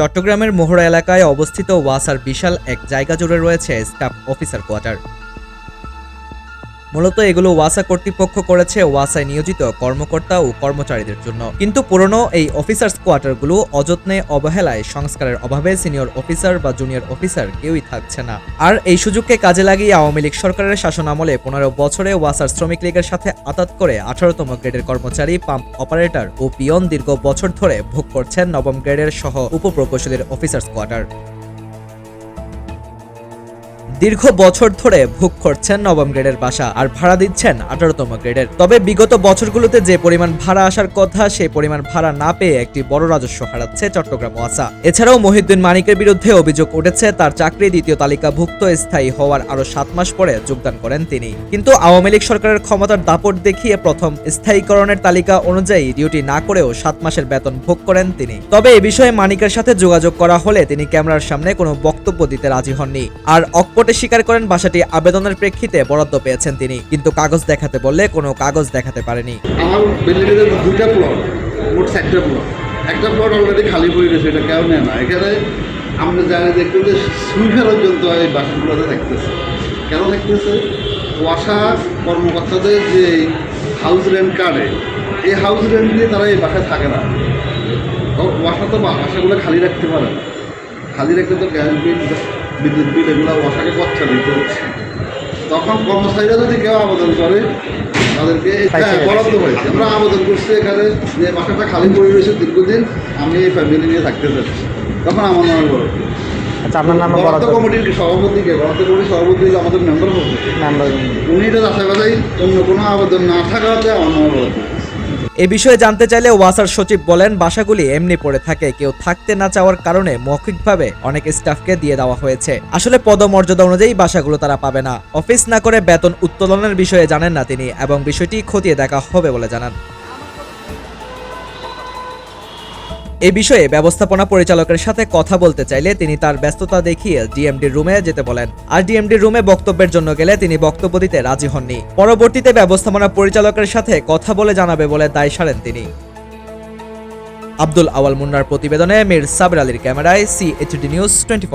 চট্টগ্রামের মোহরা এলাকায় অবস্থিত ওয়াসার বিশাল এক জায়গা জুড়ে রয়েছে স্টাফ অফিসার কোয়ার্টার মূলত এগুলো ওয়াসা কর্তৃপক্ষ করেছে ওয়াসায় নিয়োজিত কর্মকর্তা ও কর্মচারীদের জন্য। কিন্তু পুরনো এই অফিসার্স কোয়ার্টারগুলো অযত্নে অবহেলায় সংস্কারের অভাবে সিনিয়র অফিসার বা জুনিয়র অফিসার কেউই থাকছে না। আর এই সুযোগকে কাজে লাগিয়ে আওয়ামী লীগ সরকারের শাসন আমলে পনেরো বছরে ওয়াসার শ্রমিক লীগের সাথে আতাত করে আঠারোতম গ্রেডের কর্মচারী, পাম্প অপারেটর ও পিয়ন দীর্ঘ বছর ধরে ভোগ করছেন নবম গ্রেডের সহ উপপ্রকৌশলীর অফিসার্স কোয়ার্টার। দীর্ঘ বছর ধরে ভোগ করছেন নবম গ্রেডের বাসা আর ভাড়া দিচ্ছেন আঠারোতম গ্রেডের। তবে বিগত বছরগুলোতে যে পরিমাণ ভাড়া আসার কথা সেই পরিমাণ ভাড়া না পেয়ে একটি বড় রাজস্ব হারাচ্ছে চট্টগ্রাম ওয়াসা। এছাড়াও মহিউদ্দিন মানিকের বিরুদ্ধে অভিযোগ উঠেছে, তার চাকরি দ্বিতীয় তালিকাভুক্ত, স্থায়ী হওয়ার আরও সাত মাস পরে যোগদান করেন তিনি। কিন্তু আওয়ামী লীগ সরকারের ক্ষমতার দাপট দেখিয়ে প্রথম স্থায়ীকরণের তালিকা অনুযায়ী ডিউটি না করেও সাত মাসের বেতন ভোগ করেন তিনি। তবে এ বিষয়ে মানিকের সাথে যোগাযোগ করা হলে তিনি ক্যামেরার সামনে কোনো বক্তব্য দিতে রাজি হননি। আর অকপটে স্বীকার করেন, বাসাটি আবেদনের প্রেক্ষিতে বরাদ্দ পেয়েছেন তিনি। কিন্তু কাগজ দেখাতে বললে কোনো কাগজ দেখাতে পারেনি। আমার বিল্ডিংয়ের দুইটা প্লট মোট চারটা একটা প্লট অলরেডি খালি পড়ে গেছে, এটা কেউ নেয় না। এখানে আমরা জানি দেখতে যে সুইফার পর্যন্ত এই বাসনগুলোতে থাকতেছে কেন থাকতেছে ওয়াসা কর্মকর্তাদের যে হাউস রেন্ট কার্ডে এই হাউস রেন্ট দিয়ে তারা এই বাসায় থাকে না। ওয়াসা তো বাসাগুলো খালি রাখতে পারে না। খালি রাখলে তো গ্যাস বিদ্যুৎ বিল এগুলো ওয়াসাকে খরচা দিতে হচ্ছে। তখন কর্মচারীরা যদি কেউ আবেদন করে তাদেরকে বরাদ্দ হয়েছে। আমরা আবেদন করছি এখানে যে বাসাটা খালি পড়ে রয়েছে দীর্ঘদিন আমি এই ফ্যামিলি নিয়ে থাকতে চাচ্ছি। তখন আমার নামে বরাদ্দ আচ্ছা আপনার নাম বরাদ্দ বরাদ্দ। কমিটির সভাপতিকে বরাদ্দ কমিটির সভাপতি হলো আমাদের মেম্বার হবে। উনি এটা আশাবাদাই অন্য কোনো আবেদন না থাকাতে আমার নামে বরাদ্দ এ বিষয়ে জানতে চাইলে ওয়াসার সচিব বলেন, বাসাগুলি এমনি পড়ে থাকে। কেউ থাকতে না চাওয়ার কারণে মৌখিকভাবে অনেক স্টাফকে দিয়ে দেওয়া হয়েছে। আসলে পদমর্যাদা অনুযায়ী বাসাগুলো তারা পাবে না। অফিস না করে বেতন উত্তোলনের বিষয়ে জানেন না তিনি এবং বিষয়টি খতিয়ে দেখা হবে বলে জানান। এ বিষয়ে ব্যবস্থাপনা পরিচালকের সাথে কথা বলতে চাইলে তিনি তার ব্যস্ততা দেখিয়ে ডিএমডির রুমে যেতে বলেন। আর ডিএমডির রুমে বক্তব্যের জন্য গেলে তিনি বক্তব্য দিতে রাজি হননি। পরবর্তীতে ব্যবস্থাপনা পরিচালকের সাথে কথা বলে জানাবে বলে দায় সারেন তিনি। আব্দুল আওয়াল মুন্নার প্রতিবেদনে মির সাবির আলীর ক্যামেরায় সিএইচডি নিউজ টোয়েন্টি